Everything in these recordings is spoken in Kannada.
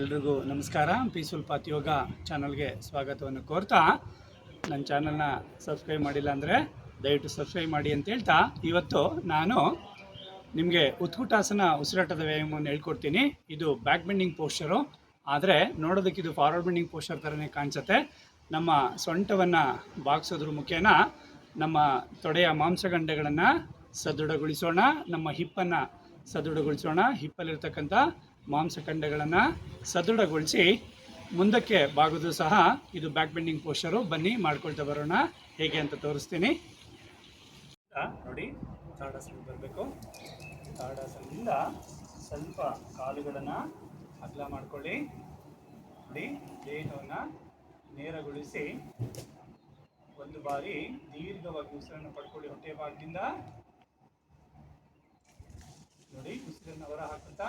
ಎಲ್ರಿಗೂ ನಮಸ್ಕಾರ. ಪೀಸ್ಫುಲ್ ಪಾತ್ ಯೋಗ ಚಾನಲ್ಗೆ ಸ್ವಾಗತವನ್ನು ಕೋರ್ತಾ, ನನ್ನ ಚಾನಲ್ನ ಸಬ್ಸ್ಕ್ರೈಬ್ ಮಾಡಿಲ್ಲ ಅಂದರೆ ದಯವಿಟ್ಟು ಸಬ್ಸ್ಕ್ರೈಬ್ ಮಾಡಿ ಅಂತ ಹೇಳ್ತಾ, ಇವತ್ತು ನಾನು ನಿಮಗೆ ಉತ್ಕುಟಾಸನ ಉಸಿರಾಟದ ವ್ಯಾಯಾಮವನ್ನು ಹೇಳ್ಕೊಡ್ತೀನಿ. ಇದು ಬ್ಯಾಕ್ ಬೆಂಡಿಂಗ್ ಪೋಸ್ಚರು ಆದರೆ ನೋಡೋದಕ್ಕೆ ಇದು ಫಾರ್ವರ್ಡ್ ಬೆಂಡಿಂಗ್ ಪೋಸ್ಚರ್ ಥರನೇ ಕಾಣಿಸುತ್ತೆ. ನಮ್ಮ ಸೊಂಟವನ್ನು ಬಾಗಿಸೋದ್ರ ಮುಖೇನ ನಮ್ಮ ತೊಡೆಯ ಮಾಂಸಖಂಡಗಳನ್ನು ಸದೃಢಗೊಳಿಸೋಣ, ನಮ್ಮ ಹಿಪ್ಪನ್ನು ಸದೃಢಗೊಳಿಸೋಣ. ಹಿಪ್ಪಲ್ಲಿರ್ತಕ್ಕಂಥ ಮಾಂಸಖಂಡಗಳನ್ನು ಸದೃಢಗೊಳಿಸಿ ಮುಂದಕ್ಕೆ ಬಾಗೋದು ಸಹ ಇದು ಬ್ಯಾಕ್ ಬೆಂಡಿಂಗ್ ಪೋಸ್ಚರು ಬನ್ನಿ, ಮಾಡ್ಕೊಳ್ತಾ ಬರೋಣ. ಹೇಗೆ ಅಂತ ತೋರಿಸ್ತೀನಿ. ನೋಡಿ ತಾಡಾಸನ ಬರಬೇಕು. ತಾಡಾಸನದಿಂದ ಸ್ವಲ್ಪ ಕಾಲುಗಳನ್ನು ಅಗಲ ಮಾಡ್ಕೊಳ್ಳಿ. ನೋಡಿ, ದೇಹವನ್ನು ನೇರಗೊಳಿಸಿ ಒಂದು ಬಾರಿ ದೀರ್ಘವಾಗಿ ಉಸಿರನ್ನು ಪಡ್ಕೊಳ್ಳಿ ಹೊಟ್ಟೆ ಭಾಗದಿಂದ. ನೋಡಿ, ಉಸಿರನ್ನು ಹೊರ ಹಾಕುತ್ತಾ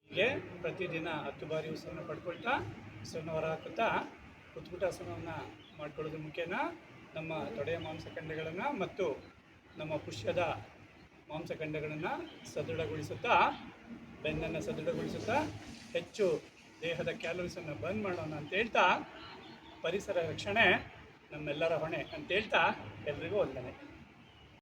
ಹೀಗೆ ಪ್ರತಿದಿನ ಹತ್ತು ಬಾರಿ ಉಸಿರನ್ನು ಪಡ್ಕೊಳ್ತಾ ಉಸಿರನ್ನು ಹೊರ ಹಾಕುತ್ತಾ ಕುತ್ಕುಟಾಸನವನ್ನು ಮಾಡ್ಕೊಳ್ಳೋದು ಮುಖ್ಯನ. ನಮ್ಮ ತೊಡೆಯ ಮಾಂಸಖಂಡಗಳನ್ನು ಮತ್ತು ನಮ್ಮ ಪುಷ್ಯದ ಮಾಂಸಖಂಡಗಳನ್ನು ಸದೃಢಗೊಳಿಸುತ್ತಾ, ಬೆನ್ನನ್ನು ಸದೃಢಗೊಳಿಸುತ್ತಾ ಹೆಚ್ಚು ದೇಹದ ಕ್ಯಾಲೋರೀಸನ್ನು ಬರ್ನ್ ಮಾಡೋಣ ಅಂತ ಹೇಳ್ತಾ, ಪರಿಸರ ರಕ್ಷಣೆ ನಮ್ಮೆಲ್ಲರ ಹೊಣೆ ಅಂತ ಹೇಳ್ತಾ ಎಲ್ರಿಗೂ ವಂದನೆ.